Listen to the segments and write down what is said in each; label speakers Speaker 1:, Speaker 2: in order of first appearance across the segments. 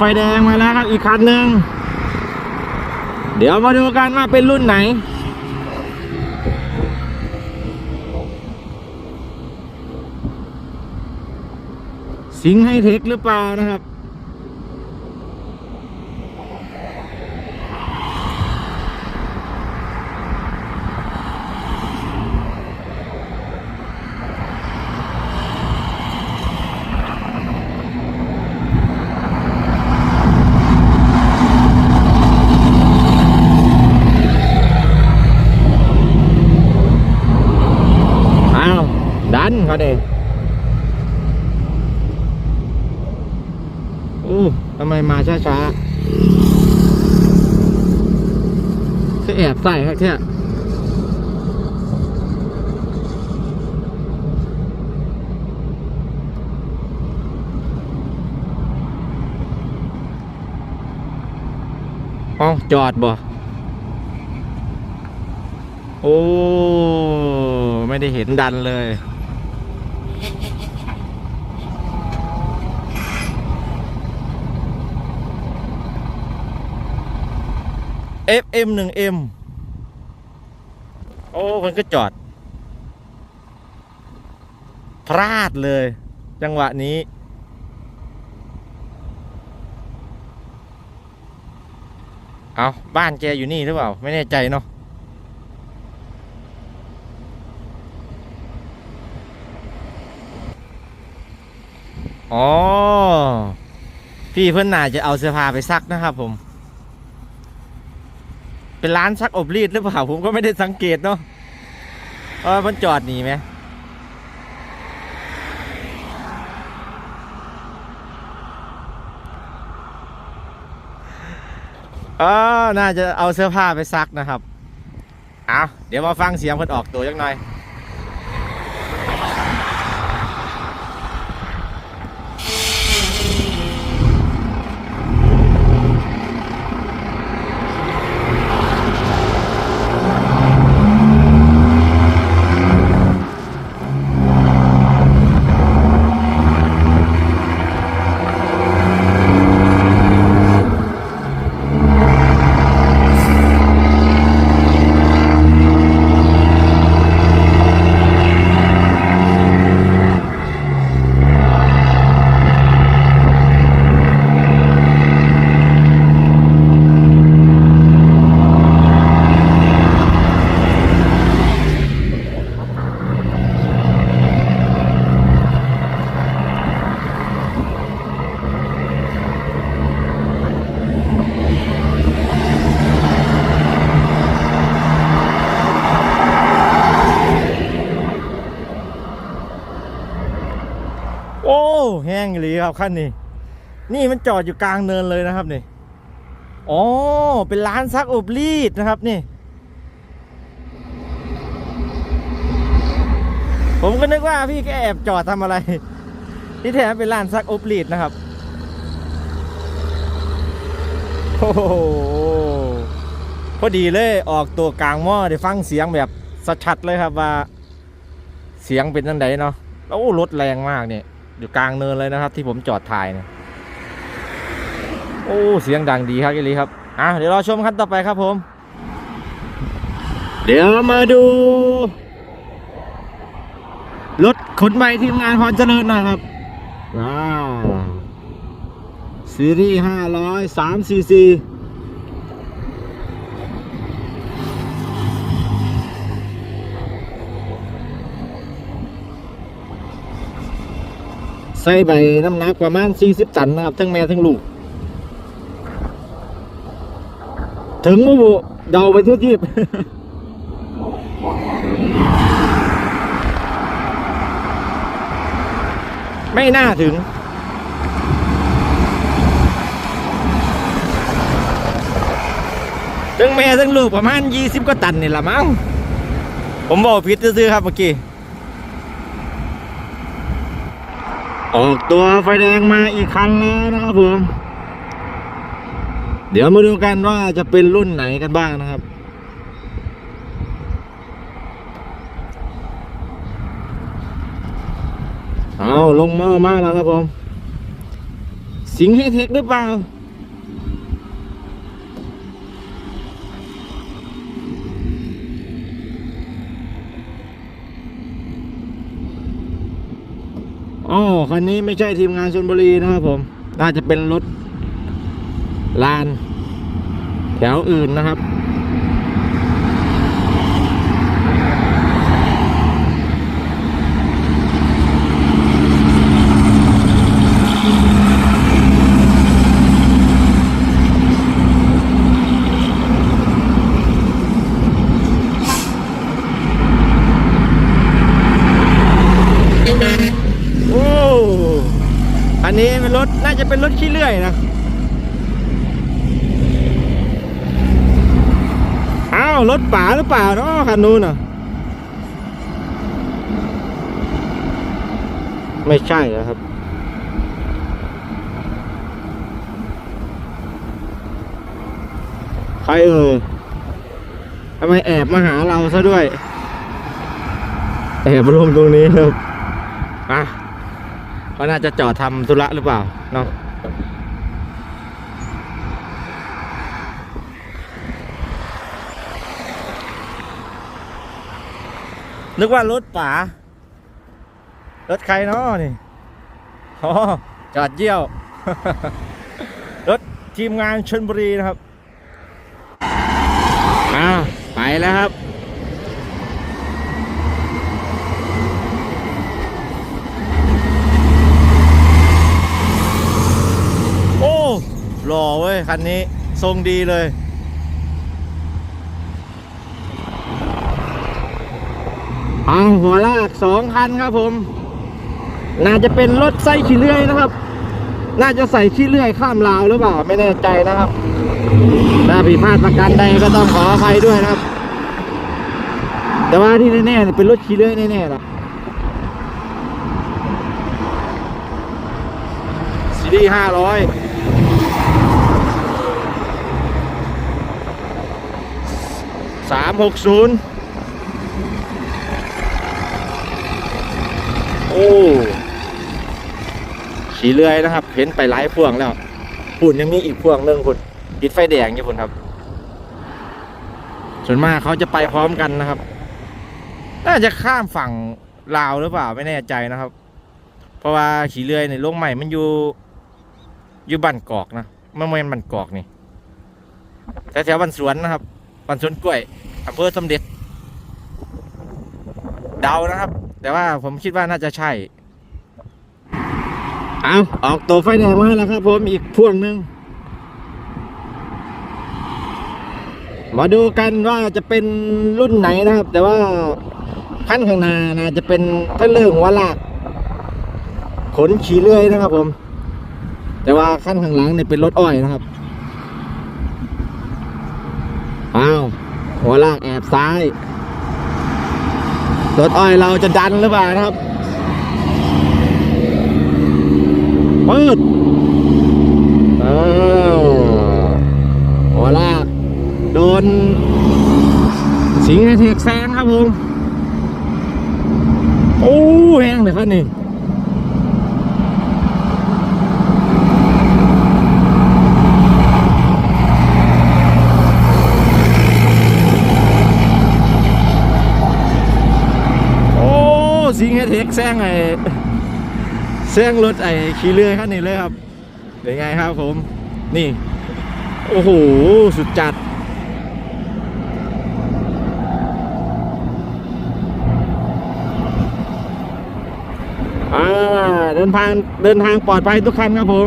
Speaker 1: ไฟแดงมาแล้วครับอีกคันหนึ่งเดี๋ยวมาดูกันว่าเป็นรุ่นไหน สิงห์ไฮเทคหรือเปล่านะครับ อ้าว ดันเขาเด็อู้ทำไมมาช้าช้าๆจะแอบใส่ครับเนี่ยเอาจอดบ่ โอ้ ไม่ได้เห็นดันเลย FM 1 M โอ้มันก็จอด พลาดเลย จังหวะนี้ เอาบ้านแกอยู่นี่หรือเปล่า ไม่แน่ใจเนาะอ๋อ พี่เพื่อนน่าจะเอาเสื้อผ้าไปซักนะครับผม เป็นร้านซักอบรีดหรือเปล่าผมก็ไม่ได้สังเกตเนาะเออมันจอดหนีไหมเออน่าจะเอาเสื้อผ้าไปซักนะครับ เอาเดี๋ยวมาฟังเสียงเพิ่นออกตัวจักหน่อย โอ้ แห้งอีหลี ครับขั้นนี้ นี่มันจอดอยู่กลางเนินเลยนะครับนี่อ๋อเป็นร้านซักอบรีดนะครับนี่ ผมก็นึกว่าพี่แกแอบจอดทำอะไร ที่แท้เป็นร้านซักอบรีดนะครับโอ้โหพอดีเลยออกตัวกลางหม้อได้ฟังเสียงแบบชัดเลยครับว่า เสียงเป็นจังไดเนาะโอ้รถแรงมากเนี่ย อยู่กลางเนินเลยนะครับ ที่ผมจอดถ่ายเนี่ยโอ้เสียงดังดีครับยี่ลีครับอะเดี๋ยวเราชมขั้นต่อไปครับผม เดี๋ยวมาดู รถขนใบทีมงานพรเจริญนะครับว้าวซีรีส์ห้าร้อยสามซีซี ส่ใบน้ำหนักประมาณ 40 ตันนะครับ ทั้งแม่ทั้งลูก ถึงมั้บุเดาไปทั่วทีบไม่น่าถึงทั้งแม่ทั้งลูกประมาณ 20กว่าตันนี่ละมั้งผมบอกผิดซื้อครับเมื่อกี้ ออกตัวไฟแดงมาอีกคันแล้วนะครับผม เดี๋ยวมาดูกันว่าจะเป็นรุ่นไหนกันบ้างนะครับ เอาลงมามาแล้วครับผม สิงห์เฮเทคหรือเปล่า อ๋อคันนี้ไม่ใช่ทีมงานชนบุรีนะครับผม น่าจะเป็นรถลาน แถวอื่นนะครับ โอ้ อันนี้ เป็นรถน่าจะเป็นรถขี้เลื่อยนะอ้าวรถป่าหรือเปล่าเนาะคันนู้นอะไม่ใช่นะครับ ใครเอ่ยทำไมแอบมาหาเราซะด้วย แอบรวมตรงนี้ครับอะ เขาน่าจะจอดทำธุระหรือเปล่าเนาะนึกว่ารถป๋ารถใครเนาะนี่อ๋อจอดเยี่ยว รถทีมงานชนบุรีนะครับอ้าวไปแล้วครับ โอ้ หล่อเว้ยคันนี้ทรงดีเลย เอาหัวลากสองคันครับผม น่าจะเป็นรถไส้ขี้เลื่อยนะครับ น่าจะใส่ขี้เลื่อยข้ามราวหรือเปล่า ไม่แน่ใจนะครับถ้าผิดพลาดประการใดก็ต้องขออภัยด้วยนะครับ แต่ว่าที่แน่ๆเนี่ยเป็นรถขี้เลื่อยแน่ๆล่ะซีดีห้าร้อย สามหกศูนย์โอ้ขี่เลื่อยนะครับ เห็นไปหลายพวงแล้วปุ่นยังมีอีกพวงหนึ่งคุณติดไฟแดงอยู่คุณครับ ส่วนมากเขาจะไปพร้อมกันนะครับ น่าจะข้ามฝั่งลาวหรือเปล่าไม่แน่ใจนะครับ เพราะว่าขี่เลื่อยในโลงใหม่มันอยู่อยู่บ้านกอกนะไม่แม่นบ้านกอกนี่แถวๆบ้านสวนนะครับ บ้านสวนกล้วยอำเภอสมเด็จเดานะครับ แต่ว่าผมคิดว่าน่าจะใช่ เอาออกตัวไฟแดงมาแล้วครับผมอีกพ่วงหนึ่งมาดูกันว่าจะเป็นรุ่นไหนนะครับ แต่ว่าขั้นข้างหน้าน่าจะเป็นท่าเรื่องหัวลาก ขนขี่เลื่อยนะครับผม แต่ว่าขั้นข้างหลังเนี่ยเป็นรถอ้อยนะครับ อ้าวหัวลากแอบซ้าย รถอ้อยเราจะดันหรือเปล่าครับปืดอ้าวหัวลาก โดน สิงห์เทกแซงครับผม โอ้แห้งเลยครับนี่ โอ้ สิงห์เทก แซงไอ้แซงรถไอ้ขี่เรือคันนี้เลยครับเป็นไงครับผม นี่ โอ้โห สุดจัดอ่าเดินทางเดินทางปลอดภัยทุกคันครับผม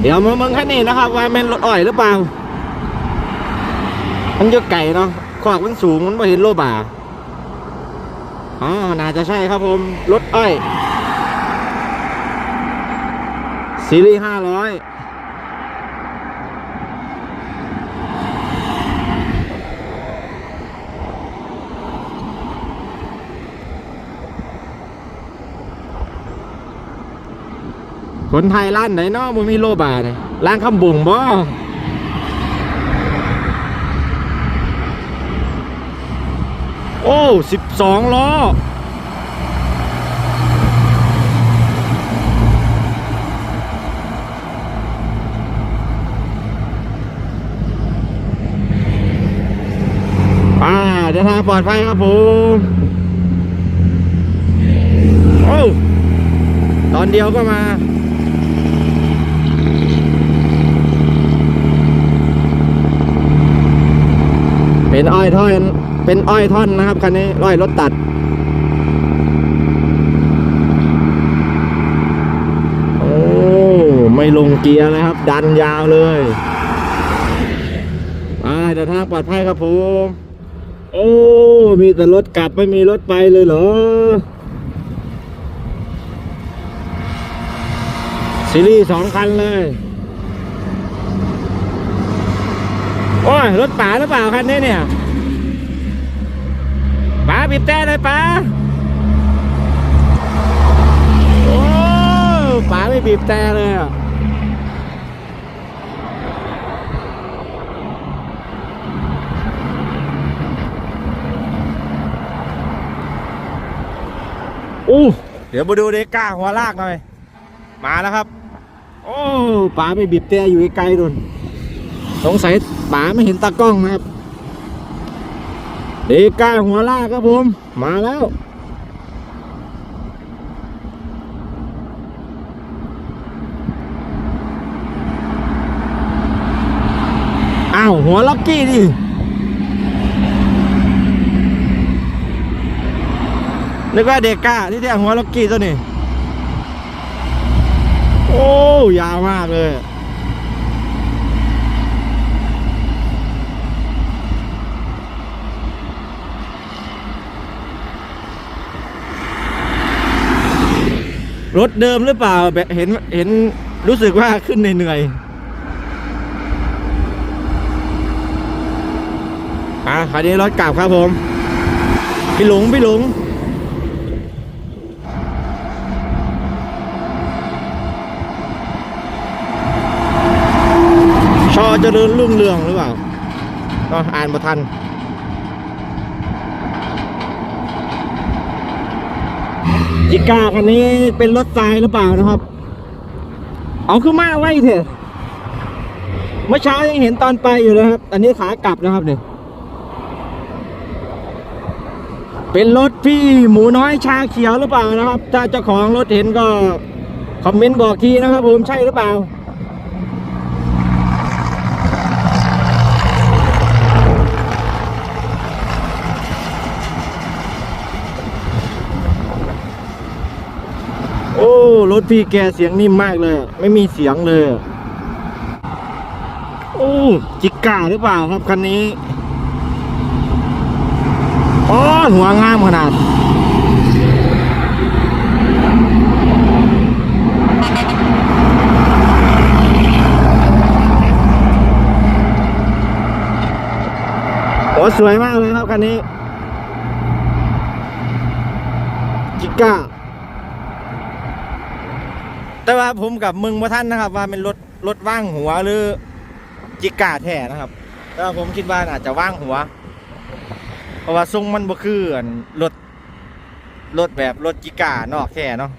Speaker 1: เดี๋ยวมาเมืองคันนี้นะครับ ว่าแม่นรถอ้อยหรือเปล่า มันจะไก่เนาะขอกมันสูงมันไม่เห็นโลบ่า อ๋อ น่าจะใช่ครับผม รถอ้อย ซีรีส์ห้าร้อยคนไทยร้านไหนเนาะมันมีโลบาเนี่ยร้านคำบุงบ่ โอ้12ล้อ อ่า เดินทางปลอดภัยครับผม โอ้ ตอนเดียวก็มาเป็นอ้อยท่อน เป็นอ้อยท่อนนะครับคันนี้อ้อยรถตัด โอ้ไม่ลงเกียร์นะครับ ดันยาวเลยไปเดินทางปลอดภัยครับผมโอ้ มีแต่รถกลับไม่มีรถไปเลยเหรอ ซีรีส์สองคันเลย โอ้ย รถป๋าหรือเปล่าคันนี้เนี่ย บีบแต่เลยป๋าโอ้ป๋าไม่บีบแต่เลยอะอู้เดี๋ยวมาดูเด็กก้าหัวลากหน่อย มาแล้วครับ โอ้ป๋าไม่บีบแต่อยู่ไกลๆดุนสงสัยป๋าไม่เห็นตากล้องนะครับ เดก้าหัวลากครับผม มาแล้ว อ้าว หัวล็อกกี้ดินึกว่าเดก้าที่แท้หัวล็อกกี้ตัวนี้ โอ้ ยาวมากเลย รถเดิมหรือเปล่าแบบเห็นเห็นรู้สึกว่าขึ้นเหนื่อยๆอะคันนี้รถกลับครับผม พี่หลงพี่หลงชอเจริญรุ่งเรืองหรือเปล่าก็อ่านประทันิก้าคันนี้เป็นรถทรายหรือเปล่านะครับ เอาขึ้นมาไว้เถอะเมื่อเช้ายังเห็นตอนไปอยู่เลยครับ อันนี้ขากลับนะครับเนี่ยเป็นรถพี่หมูน้อยชาเขียวหรือเปล่านะครับ ถ้าเจ้าของรถเห็นก็คอมเมนต์บอกทีนะครับผมใช่หรือเปล่า โอ้ ร ถพี่แกเสียงนิ่มมากเลย ไม่มีเสียงเลยโอ้จิก้าหรือเปล่าครับคันนี้อ๋อหัวงามขนาดโอ้สวยมากเลยครับคันนี้จิก้า แต่ว่าผมกับมึงมาท่านนะครับ ว่าเป็นรถรถว่างหัวหรือจิกาแท้นะครับ แต่ว่าผมคิดว่าอาจจะว่างหัว เพราะว่าทรงมันบ่คืออันรถรถแบบรถจิกานอกแท้เนาะ